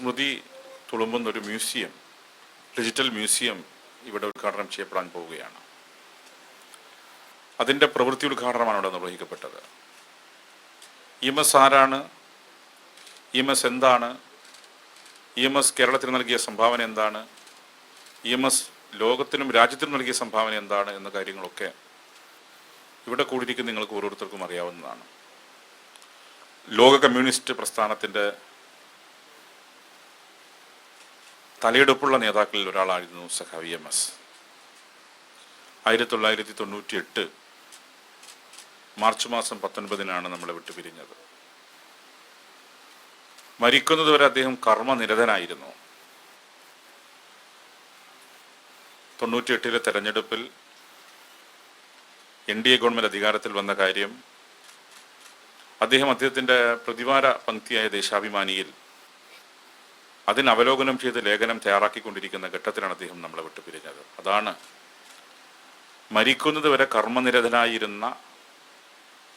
സ്മൃതി തുളുമ്പുന്ന ഒരു museum digital museum ഇവിടെ ഉദ്ഘാടനം ചെയ്യപ്പെടാൻ പോവുകയാണ്. അതിന്റെ പ്രവൃത്തി ഉദ്ഘാടനമാണ് ഇവിടെ നിർവഹിക്കപ്പെട്ടത്. ഇ എം എസ് ആരാണ്? ഇ എം എസ് എന്താണ്? ഇ എം എസ് കേരളത്തിന് നൽകിയ സംഭാവന എന്താണ്? ഇ എം എസ് ലോകത്തിനും രാജ്യത്തിനും നൽകിയ സംഭാവന എന്താണ് എന്ന കാര്യങ്ങളൊക്കെ ഇവിടെ കൂടിയിരിക്കുന്ന നിങ്ങൾക്ക് ഓരോരുത്തർക്കും അറിയാവുന്നതാണ്. ലോക കമ്മ്യൂണിസ്റ്റ് പ്രസ്ഥാനത്തിന്റെ തലയെടുപ്പുള്ള നേതാക്കളിൽ ഒരാളായിരുന്നു സഖാവി എം എസ്. ആയിരത്തി തൊള്ളായിരത്തി തൊണ്ണൂറ്റി എട്ട് മാർച്ച് മാസം പത്തൊൻപതിനാണ് നമ്മളെ വിട്ടുപിരിഞ്ഞത്. മരിക്കുന്നതുവരെ അദ്ദേഹം കർമ്മനിരതനായിരുന്നു. തൊണ്ണൂറ്റി എട്ടിലെ തെരഞ്ഞെടുപ്പിൽ എൻ ഡി എ ഗവൺമെന്റ് അധികാരത്തിൽ വന്ന കാര്യം അദ്ദേഹം അദ്ദേഹത്തിന്റെ പ്രതിവാര പങ്ക്തിയായ ദേശാഭിമാനിയിൽ അതിന് അവലോകനം ചെയ്ത് ലേഖനം തയ്യാറാക്കിക്കൊണ്ടിരിക്കുന്ന ഘട്ടത്തിലാണ് അദ്ദേഹം നമ്മളെ വിട്ടു പിരിഞ്ഞത് അതാണ് മരിക്കുന്നത് വരെ കർമ്മനിരതനായിരുന്ന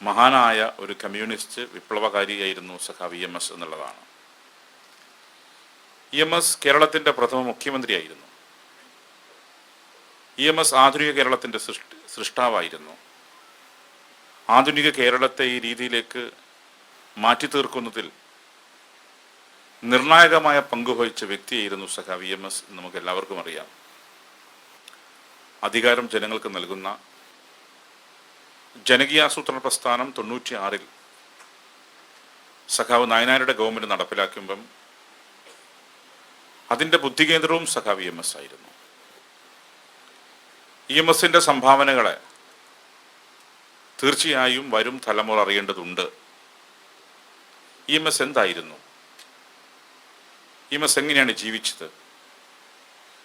മഹാനായ ഒരു കമ്മ്യൂണിസ്റ്റ് വിപ്ലവകാരിയായിരുന്നു സഖാവ് ഇ എം എസ് എന്നുള്ളതാണ്. ഇ എം എസ് കേരളത്തിന്റെ പ്രഥമ മുഖ്യമന്ത്രിയായിരുന്നു. ഇ എം എസ് ആധുനിക കേരളത്തിന്റെ സൃഷ്ടി സൃഷ്ടാവായിരുന്നു. ആധുനിക കേരളത്തെ ഈ രീതിയിലേക്ക് മാറ്റി തീർക്കുന്നതിൽ നിർണായകമായ പങ്കുവഹിച്ച വ്യക്തിയായിരുന്നു സഖാവ് വി എം എസ് നമുക്ക് എല്ലാവർക്കും അറിയാം. അധികാരം ജനങ്ങൾക്ക് നൽകുന്ന ജനകീയാസൂത്രണ പ്രസ്ഥാനം തൊണ്ണൂറ്റി ആറിൽ സഖാവ് നായനാരുടെ ഗവൺമെന്റ് നടപ്പിലാക്കുമ്പം അതിന്റെ ബുദ്ധികേന്ദ്രവും സഖാവ് ഇ എം എസ് ആയിരുന്നു. ഇ എം എസിന്റെ സംഭാവനകളെ തീർച്ചയായും വരും തലമുറ അറിയേണ്ടതുണ്ട്. ഇ എം എസ് എന്തായിരുന്നു? എസ് എങ്ങനെയാണ് ജീവിച്ചത്?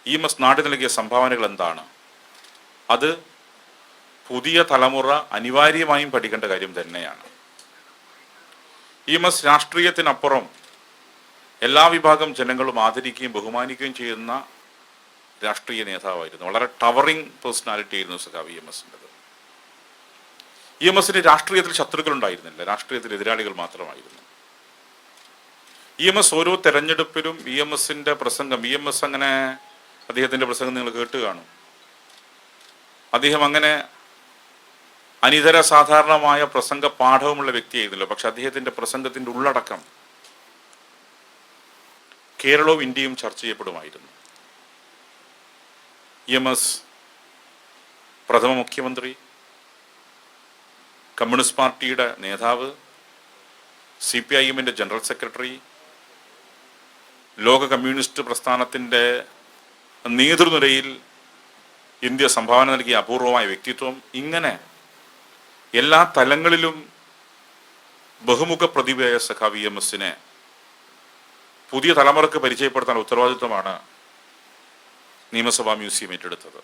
ഇ എം നാട് നൽകിയ സംഭാവനകൾ എന്താണ്? അത് പുതിയ തലമുറ അനിവാര്യമായും പഠിക്കേണ്ട കാര്യം തന്നെയാണ്. എസ് രാഷ്ട്രീയത്തിനപ്പുറം എല്ലാ വിഭാഗം ജനങ്ങളും ആദരിക്കുകയും ബഹുമാനിക്കുകയും ചെയ്യുന്ന രാഷ്ട്രീയ നേതാവായിരുന്നു. വളരെ ടവറിംഗ് പേഴ്സണാലിറ്റി ആയിരുന്നു സഖാവ് ഇ എം എസിന്റെത് ഇ എം എസിന് രാഷ്ട്രീയത്തിൽ ശത്രുക്കൾ ഉണ്ടായിരുന്നില്ല. രാഷ്ട്രീയത്തിൽ എതിരാളികൾ മാത്രമായിരുന്നു. ഇ എം എസ് ഓരോ തെരഞ്ഞെടുപ്പിലും ഇ എം എസിന്റെ പ്രസംഗം ഇ എം എസ് അങ്ങനെ അദ്ദേഹത്തിന്റെ പ്രസംഗം നിങ്ങൾ കേട്ട് കാണും. അദ്ദേഹം അങ്ങനെ അനിതര സാധാരണമായ പ്രസംഗ പാഠവുമുള്ള വ്യക്തിയായിരുന്നല്ലോ പക്ഷെ അദ്ദേഹത്തിന്റെ പ്രസംഗത്തിന്റെ ഉള്ളടക്കം കേരളവും ഇന്ത്യയും ചർച്ച ചെയ്യപ്പെടുമായിരുന്നു. ഇ എം എസ് പ്രഥമ മുഖ്യമന്ത്രി കമ്മ്യൂണിസ്റ്റ് പാർട്ടിയുടെ നേതാവ് സി പി ഐ എമ്മിന്റെ ജനറൽ സെക്രട്ടറി ലോക കമ്മ്യൂണിസ്റ്റ് പ്രസ്ഥാനത്തിന്റെ നേതൃനിരയിൽ ഇന്ത്യ സംഭാവന നൽകിയ അപൂർവമായ വ്യക്തിത്വം ഇങ്ങനെ എല്ലാ തലങ്ങളിലും ബഹുമുഖ പ്രതിഭയായ സഖാവി എം എസിനെ പുതിയ തലമുറയ്ക്ക് പരിചയപ്പെടുത്താൻ ഉത്തരവാദിത്വമാണ് നിയമസഭാ മ്യൂസിയം ഏറ്റെടുത്തത്.